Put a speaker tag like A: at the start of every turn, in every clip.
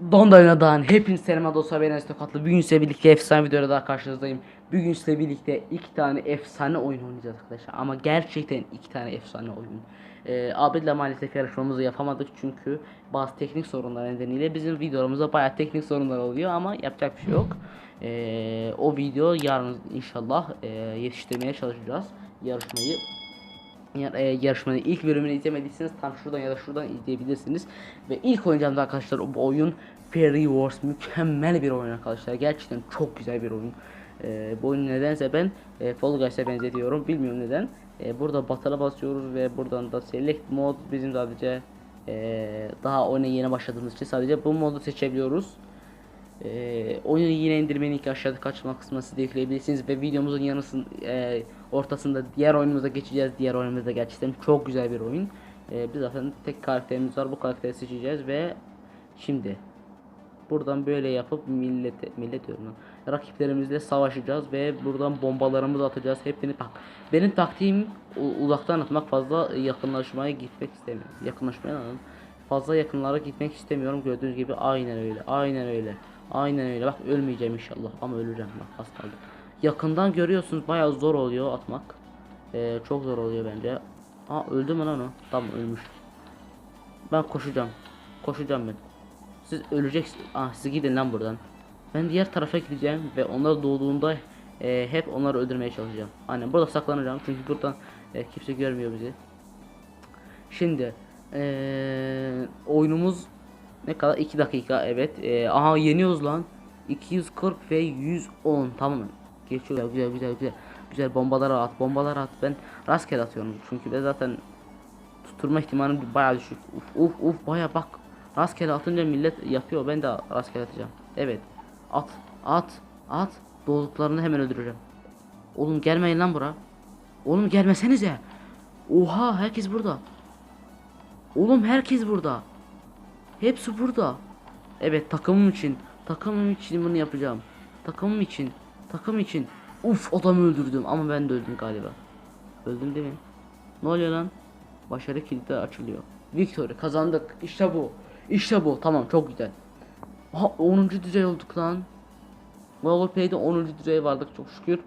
A: Dondaynadan hepiniz selam dostlar ben Enes Tokatlı. Bugün size birlikte efsane videoda daha karşınızdayım. Bugün size birlikte iki tane efsane oyun oynayacağız arkadaşlar. Ama gerçekten iki tane efsane oyun. Ee, Abid'le maalesef yarışmamızı yapamadık çünkü bazı teknik sorunlar nedeniyle bizim videolarımızda bayağı teknik sorunlar oluyor ama yapacak bir şey yok. Ee, o video yarın inşallah e, yetiştirmeye çalışacağız yarışmayı. E, yarışmanın ilk bölümünü izlemediyseniz tam şuradan ya da şuradan izleyebilirsiniz. Ve ilk oynayacağımız arkadaşlar bu oyun Fairy Wars mükemmel bir oyun arkadaşlar. Gerçekten çok güzel bir oyun. E, bu oyunu nedense ben e, Fall Guys'a benzetiyorum. Bilmiyorum neden. E, burada batıra basıyoruz ve buradan da Select mod bizim sadece e, daha oyuna yeni başladığımız için sadece bu modu seçebiliyoruz. Ee, oyunu yine indirmenin ilk aşağıda kaçırma kısmına siz de yükleyebilirsiniz ve videomuzun yanısın e, ortasında diğer oyunumuza geçeceğiz. Diğer oyunumuzda gerçekten çok güzel bir oyun. Ee, biz zaten tek karakterimiz var. Bu karakteri seçeceğiz ve şimdi buradan böyle yapıp millete millet diyorum lan. Rakiplerimizle savaşacağız ve buradan bombalarımızı atacağız. Hepsini bak. Benim taktiğim uzaktan atmak fazla yakınlaşmaya gitmek istemiyorum. Yakınlaşmaya lan. Fazla yakınlara gitmek istemiyorum. Gördüğünüz gibi aynen öyle. Aynen öyle. Aynen öyle. Bak ölmeyeceğim inşallah ama öleceğim bak az kaldı. Yakından görüyorsunuz bayağı zor oluyor atmak. Ee, çok zor oluyor bence. Aa öldü mü lan o? Tamam ölmüş. Ben koşacağım. Koşacağım ben. Siz öleceksiniz. Ah siz gidin lan buradan. Ben diğer tarafa gideceğim ve onlar doğduğunda e, hep onları öldürmeye çalışacağım. Aynen burada saklanacağım çünkü buradan e, kimse görmüyor bizi. Şimdi e, oyunumuz ne kadar 2 dakika evet. E, aha yeniyoruz lan. 240 ve 110 tamam. Geçiyor güzel güzel güzel. Güzel bombalar at bombalar at. Ben rastgele atıyorum çünkü ben zaten tutturma ihtimalim bayağı düşük. Uf uf uf baya bak. Rastgele atınca millet yapıyor. Ben de rastgele atacağım. Evet. At at at. Doğduklarını hemen öldüreceğim. Oğlum gelmeyin lan bura. Oğlum gelmesenize. Oha herkes burada. Oğlum herkes burada. Hepsi burada. Evet takımım için. Takımım için bunu yapacağım. Takımım için. Takım için. Uf adamı öldürdüm ama ben de öldüm galiba. Öldüm değil mi? Ne oluyor lan? Başarı kilidi açılıyor. Victory kazandık. İşte bu. İşte bu. Tamam çok güzel. Aha 10. düzey olduk lan. Google Play'de 10. düzeye vardık çok şükür.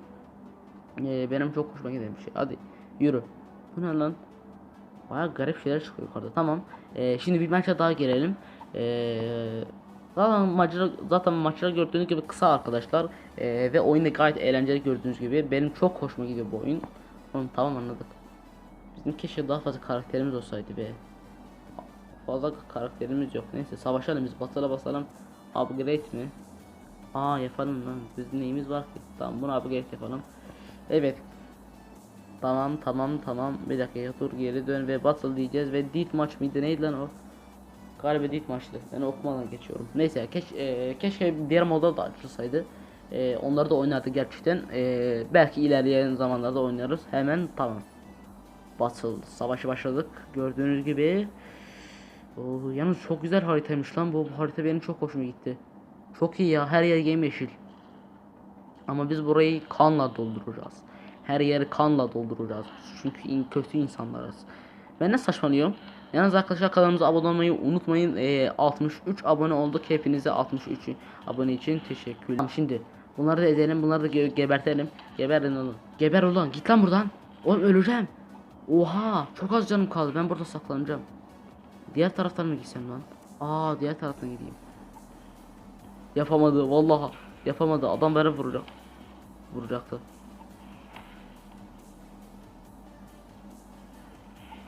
A: Ee, benim çok hoşuma giden bir şey. Hadi yürü. Bu ne lan? Baya garip şeyler çıkıyor yukarıda. Tamam. Ee, şimdi bir maça daha gelelim. Ee, zaten maçlar zaten maçlar gördüğünüz gibi kısa arkadaşlar. Ee, ve oyunda gayet eğlenceli gördüğünüz gibi. Benim çok hoşuma gidiyor bu oyun. Oğlum, tamam anladık. Bizim keşke daha fazla karakterimiz olsaydı be. Fazla karakterimiz yok. Neyse savaşalım biz basalım basalım. Upgrade mi? Aa yapalım lan. Bizim neyimiz var ki? Tamam bunu upgrade yapalım. Evet. Tamam tamam tamam. Bir dakika dur geri dön ve battle diyeceğiz ve dit maç mıydı neydi lan o? Galiba dit maçtı. Ben okumadan geçiyorum. Neyse keş, e, keşke diğer modda da açılsaydı. E, onları da oynardık gerçekten. E, belki ilerleyen zamanlarda oynarız. Hemen tamam. Battle savaşı başladık. Gördüğünüz gibi. Oo, yalnız çok güzel haritaymış lan. Bu harita benim çok hoşuma gitti. Çok iyi ya. Her yer yemyeşil. Ama biz burayı kanla dolduracağız. Her yeri kanla dolduracağız. Çünkü in, kötü insanlarız. Ben ne saçmalıyorum? Yalnız arkadaşlar kanalımıza abone olmayı unutmayın. Ee, 63 abone olduk. Hepinize 63 abone için teşekkürler. Tamam, şimdi bunları da edelim. Bunları da ge- gebertelim. Geberin oğlum. Geber ulan. Git lan buradan. Oğlum öleceğim. Oha. Çok az canım kaldı. Ben burada saklanacağım. Diğer taraftan mı gitsem lan? Aa diğer taraftan gideyim. Yapamadı vallahi. Yapamadı. Adam beni vuracak. Vuracaktı.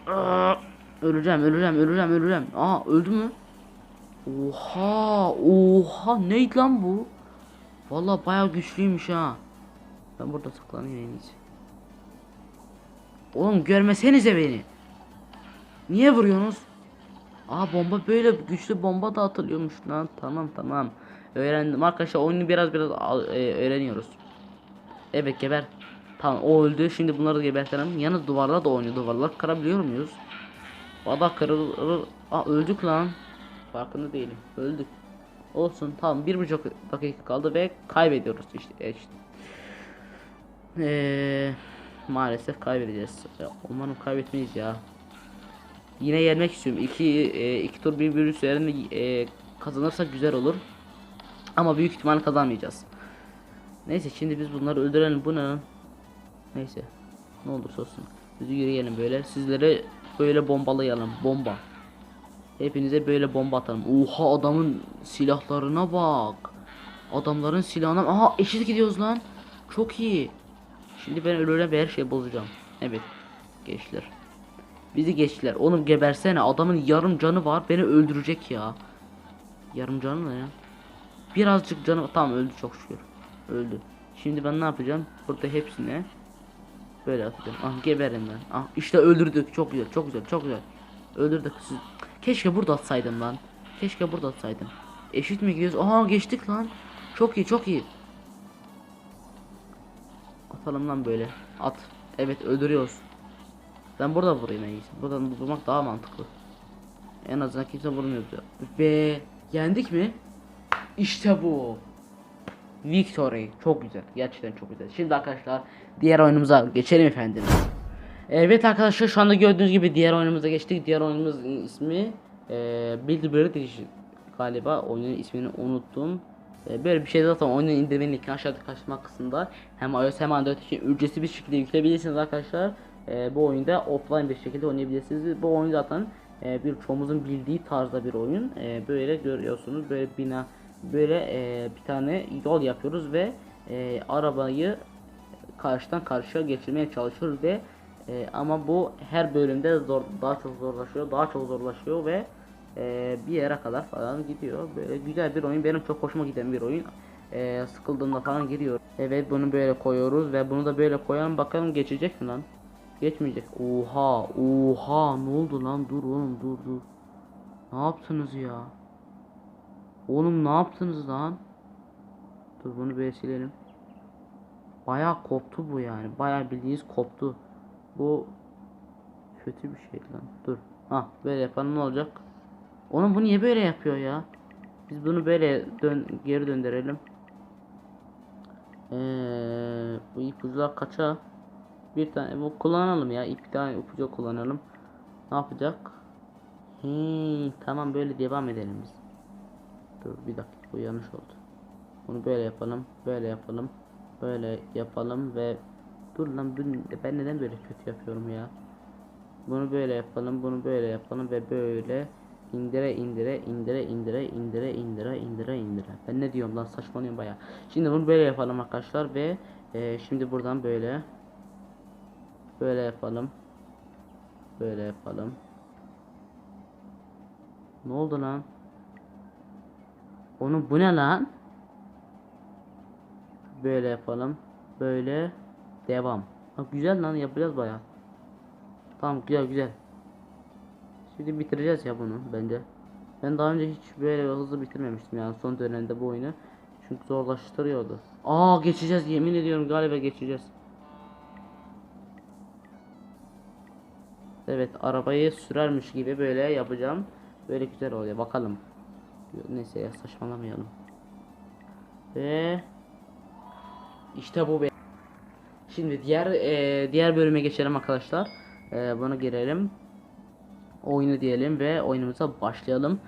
A: Aa, öleceğim, öleceğim, öleceğim, öleceğim. Aa öldü mü? Oha, oha neydi lan bu? Vallahi bayağı güçlüymüş ha. Ben burada saklanayım en iyisi. Oğlum görmesenize beni. Niye vuruyorsunuz? Aa bomba böyle güçlü bomba da atılıyormuş lan. Tamam tamam. Öğrendim arkadaşlar oyunu biraz biraz e, öğreniyoruz. Evet geber. Tamam o öldü. Şimdi bunları gebertelim. Yalnız duvarlar da oynuyor. Duvarlar kırabiliyor muyuz? Valla kırılır. Aa öldük lan. Farkında değilim. Öldük. Olsun tamam bir buçuk dakika kaldı ve kaybediyoruz işte. işte. Eee maalesef kaybedeceğiz. Umarım kaybetmeyiz ya. Yine yenmek istiyorum. İki, e, iki tur birbiri üzerinde e, kazanırsak güzel olur. Ama büyük ihtimal kazanmayacağız. Neyse şimdi biz bunları öldürelim. Bu ne? Neyse. Ne olursa olsun. Biz yürüyelim böyle. Sizlere böyle bombalayalım. Bomba. Hepinize böyle bomba atalım. Oha adamın silahlarına bak. Adamların silahına... Aha eşit gidiyoruz lan. Çok iyi. Şimdi ben öyle bir her şeyi bozacağım. Evet. Gençler. Bizi geçtiler. Oğlum gebersene. Adamın yarım canı var. Beni öldürecek ya. Yarım canı ne ya? Birazcık canı Tamam öldü çok şükür. Öldü. Şimdi ben ne yapacağım? Burada hepsine böyle atacağım. Ah geberin lan. Ah işte öldürdük. Çok güzel. Çok güzel. Çok güzel. Öldürdük. Siz... Keşke burada atsaydım lan. Keşke burada atsaydım. Eşit mi gidiyoruz? Aha geçtik lan. Çok iyi. Çok iyi. Atalım lan böyle. At. Evet öldürüyoruz. Ben burada vurayım en iyisi. Buradan vurmak daha mantıklı. En azından kimse vurmuyor. Ve yendik mi? İşte bu. Victory. Çok güzel. Gerçekten çok güzel. Şimdi arkadaşlar diğer oyunumuza geçelim efendim. Evet arkadaşlar şu anda gördüğünüz gibi diğer oyunumuza geçtik. Diğer oyunumuzun ismi e, Build galiba. Oyunun ismini unuttum. E, böyle bir şey zaten oyunun indirmenin linkini aşağıda açma kısmında hem iOS hem Android için ücretsiz bir şekilde yükleyebilirsiniz arkadaşlar. E, bu oyunda offline bir şekilde oynayabilirsiniz. Bu oyun zaten e, bir çoğumuzun bildiği tarzda bir oyun. E, böyle görüyorsunuz böyle bina böyle e, bir tane yol yapıyoruz ve e, arabayı karşıdan karşıya geçirmeye çalışıyoruz ve e, ama bu her bölümde zor daha çok zorlaşıyor daha çok zorlaşıyor ve e, bir yere kadar falan gidiyor. Böyle güzel bir oyun benim çok hoşuma giden bir oyun. E, sıkıldığımda falan giriyor. Evet bunu böyle koyuyoruz ve bunu da böyle koyalım bakalım geçecek mi lan? Geçmeyecek. Oha oha ne oldu lan? Dur oğlum dur dur. Ne yaptınız ya Oğlum ne yaptınız lan? Dur bunu bir silelim. Bayağı koptu bu yani. Bayağı bildiğiniz koptu. Bu kötü bir şey lan. Dur. Ha böyle yapalım ne olacak? Oğlum bu niye böyle yapıyor ya? Biz bunu böyle dön geri döndürelim. Ee, bu ipucular kaça? Bir tane bu kullanalım ya. İp tane ipucu kullanalım. Ne yapacak? He, tamam böyle devam edelim biz. Bir dakika bu yanlış oldu. Bunu böyle yapalım, böyle yapalım, böyle yapalım ve dur lan ben neden böyle kötü yapıyorum ya? Bunu böyle yapalım, bunu böyle yapalım ve böyle indire indire indire indire indire indire indire indire. Ben ne diyorum lan saçmalıyorum baya. Şimdi bunu böyle yapalım arkadaşlar ve e, şimdi buradan böyle böyle yapalım. Böyle yapalım. Ne oldu lan? Onun bu ne lan? Böyle yapalım. Böyle devam. Bak güzel lan yapacağız baya. Tamam güzel güzel. Şimdi bitireceğiz ya bunu bence. Ben daha önce hiç böyle hızlı bitirmemiştim yani son dönemde bu oyunu. Çünkü zorlaştırıyordu. Aa geçeceğiz yemin ediyorum galiba geçeceğiz. Evet arabayı sürermiş gibi böyle yapacağım. Böyle güzel oluyor bakalım. Neyse ya saçmalamayalım. Ve işte bu be. Şimdi diğer e, diğer bölüme geçelim arkadaşlar. E, buna girelim. Oyunu diyelim ve oyunumuza başlayalım.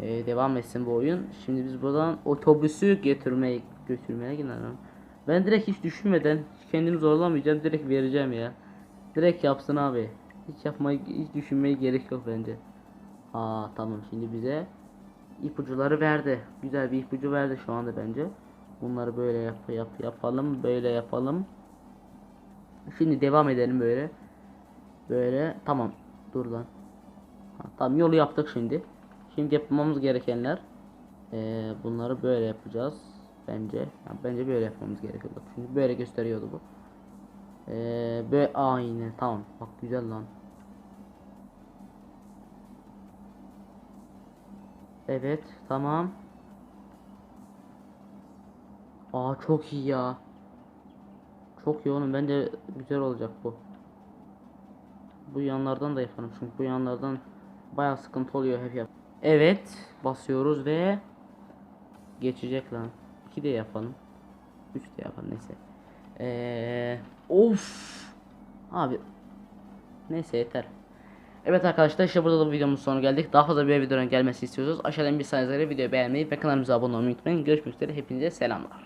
A: E, devam etsin bu oyun. Şimdi biz buradan otobüsü götürmeye götürmeye gidelim. Ben direkt hiç düşünmeden kendimi zorlamayacağım. Direkt vereceğim ya. Direkt yapsın abi. Hiç yapmayı hiç düşünmeye gerek yok bence. Aa tamam şimdi bize ipucuları verdi. Güzel bir ipucu verdi şu anda bence. Bunları böyle yap, yap yapalım, böyle yapalım. Şimdi devam edelim böyle. Böyle tamam. Dur lan. Ha, tamam yolu yaptık şimdi. Şimdi yapmamız gerekenler eee, bunları böyle yapacağız. Bence. Ha, bence böyle yapmamız gerekiyor. Bak, Çünkü böyle gösteriyordu bu. Eee böyle aynı. Tamam. Bak güzel lan. Evet, tamam. Aa çok iyi ya. Çok iyi oğlum. Bence güzel olacak bu. Bu yanlardan da yapalım çünkü bu yanlardan bayağı sıkıntı oluyor hep yap. Evet, basıyoruz ve geçecek lan. 2 de yapalım. 3 de yapalım neyse. Ee, of. Abi neyse yeter. Evet arkadaşlar işte burada da videomuzun sonuna geldik. Daha fazla bir videonun gelmesi istiyorsanız aşağıdan bir sayıları videoyu beğenmeyi ve kanalımıza abone olmayı unutmayın. Görüşmek üzere hepinize selamlar.